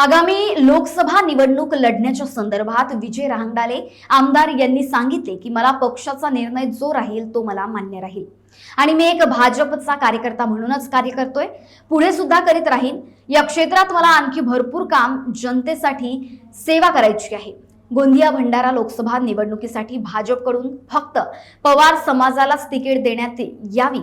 आगामी लोकसभा निवडणूक लढण्याच्या संदर्भात विजय रहांगडाले आमदार यांनी सांगितले की मला पक्षाचा निर्णय जो राहील तो मला मान्य राहील. आणि मी एक भाजपचा कार्यकर्ता म्हणूनच कार्य करतोय. पुढे सुद्धा करीत राहीन. या क्षेत्रात मला आणखी भरपूर काम जनतेसाठी सेवा करायची आहे. गोंदिया भंडारा लोकसभा निवडणुकीसाठी भाजपकडून फक्त पवार समाजालाच तिकीट देण्यात यावी.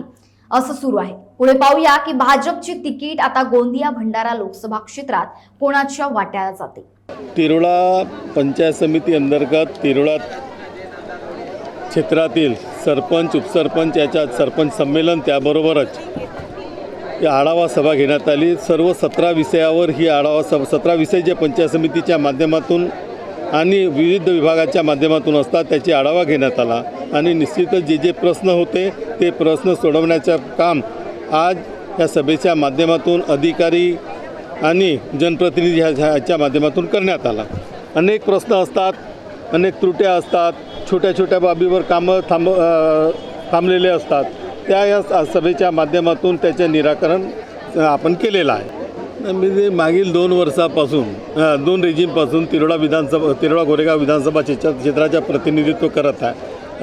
असं सुरू आहे. पुढे पाहूया की भाजपची तिकीट आता गोंदिया भंडारा लोकसभा क्षेत्रात कोणाच्या वाट्याला जाते? तिरोळा पंचायत समिती अंतर्गत तिरोळा क्षेत्रातील सरपंच उपसरपंच याच्या सरपंच संमेलन त्याबरोबरच या आढावा सभा घेण्यात आली. सर्व सतरा विषयावर ही आढावा सभा सतरा विषय जे पंचायत समितीच्या माध्यमातून आणि विविध विभागाच्या माध्यमातून असतात त्याची आढावा घेण्यात आला. आणि निश्चितच जे जे प्रश्न होते ते प्रश्न सोडवण्याचं काम आज या सभेच्या माध्यमातून अधिकारी आणि जनप्रतिनिधी ह्या ह्याच्या माध्यमातून करण्यात आला. अनेक प्रश्न असतात अनेक त्रुट्या असतात छोट्या छोट्या बाबीवर कामं थांब थांबलेले असतात. त्या या सभेच्या माध्यमातून त्याचे निराकरण आपण केलेलं आहे. मी ते मागील दोन वर्षापासून दोन रेजिमपासून तिरोडा विधानसभा तिरोडा गोरेगाव विधानसभा क्षेत्र क्षेत्राचे प्रतिनिधित्व करत आहे.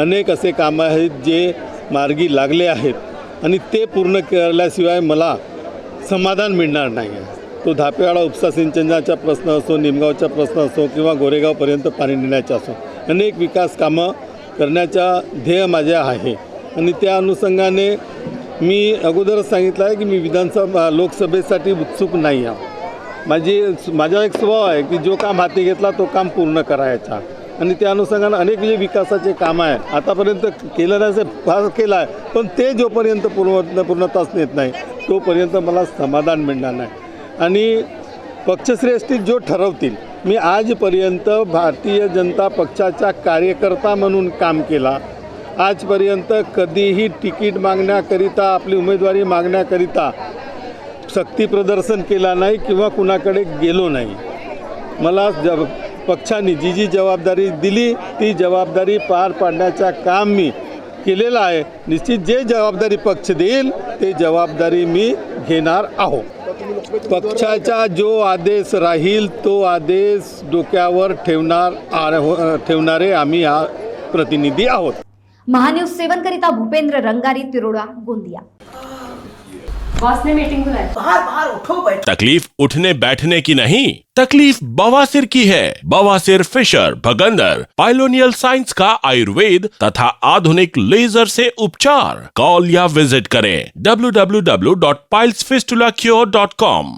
अनेक असे कामं आहेत जे मार्गी लागले आहेत आणि ते पूर्ण केल्याशिवाय मला समाधान मिळणार नाही आहे. तो धापेवाडा उपसा सिंचनाचा प्रश्न असो निमगावचा प्रश्न असो किंवा गोरेगावपर्यंत पाणी नेण्याचा असो अनेक विकास कामं करण्याचा ध्येय माझ्या आहे. आणि त्या अनुषंगाने मी अगोदरच सांगितलं आहे की मी विधानसभा लोकसभेसाठी उत्सुक नाही आहे. माझी माझा एक स्वभाव आहे की जो काम हाती घेतला तो काम पूर्ण करायचा. आणि त्या अनुषंगानं अनेक जे विकासाचे कामं आहे आतापर्यंत केलं नाही फार केलं आहे पण ते जोपर्यंत पूर्ण पूर्णताच नेत नाही तोपर्यंत मला समाधान मिळणार नाही. आणि पक्षश्रेष्ठी जो ठरवतील मी आजपर्यंत भारतीय जनता पक्षाचा कार्यकर्ता म्हणून काम केला आजपर्यंत कधीही तिकीट मागण्याकरिता आपली उमेदवारी मागण्याकरिता सक्ती प्रदर्शन केला नाही किंवा कुणाकडे गेलो नाही. मला जब पक्षाने जी जी जबाबदारी दिली ती जबाबदारी पार पाडण्याचं काम मी केलेलं आहे. निश्चित जे जबाबदारी पक्ष देईल ते जबाबदारी मी घेणार आहो पक्षाचा जो आदेश राहील तो आदेश डोक्यावर ठेवणार आ- ठेवणारे आम्ही हा प्रतिनिधी आहोत. महान्यूज सेवन करिता भूपेंद्र रंगारी तिरोडा गोंदिया. बॉस ने मीटिंग बुलाई. बाहर बाहर उठो बैठो. तकलीफ़ उठने बैठने की नहीं तकलीफ़ बवासीर की है। बवासीर फिशर भगंदर पाइलोनियल साइंस का आयुर्वेद तथा आधुनिक लेजर से उपचार। कॉल या विज़िट करें। www.pilesfistulacure.com